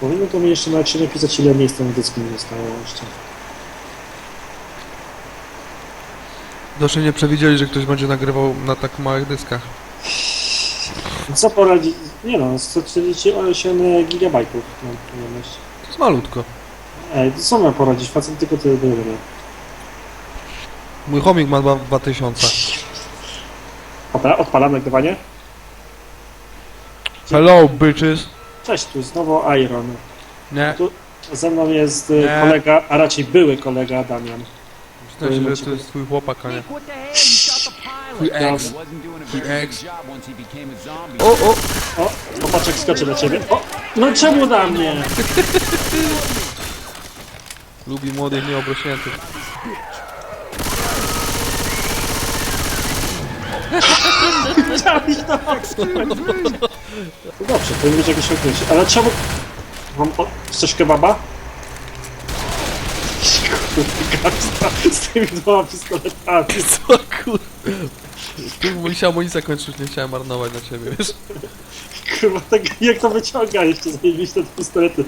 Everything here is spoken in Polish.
Powinno to mi jeszcze na się napisać, ile miejsca na dysku mi zostało jeszcze. Doszli nie przewidzieli, że ktoś będzie nagrywał na tak małych dyskach. Co poradzi... Nie no, 148 gigabajtów mam pojemność. To jest malutko. Ej, to co mam poradzić? Facet tylko tyle do Mój chomik ma dwa- 2000. Dobra, odpalam nagrywanie. Hello, bitches. Cześć, tu znowu Iron. Nie, Ze mną jest y, Nie. kolega, a raczej były kolega Damian. myślałem, że to jest twój chłopak, a nie. Nick, what the hell? You shot the Twój pilot. ex. He wasn't doing a Twój very ex. good job once he became a zombie. O, o! O, popatrzek skoczy na ciebie. O, no czemu na mnie? Lubi młodych, nieobrośniętych. Chciałeś to No dobrze, powinien być jakieś osiągnięcie. Ale czemu... Mam... O, chcesz kebaba? Kurde, gangsta z tymi dwoma pistoletami. Co kur... Tu mi się amunicja kończyć, nie chciałem marnować na ciebie, wiesz? Kurwa, tak jak to wyciąga jeszcze zajebiście te pistolety.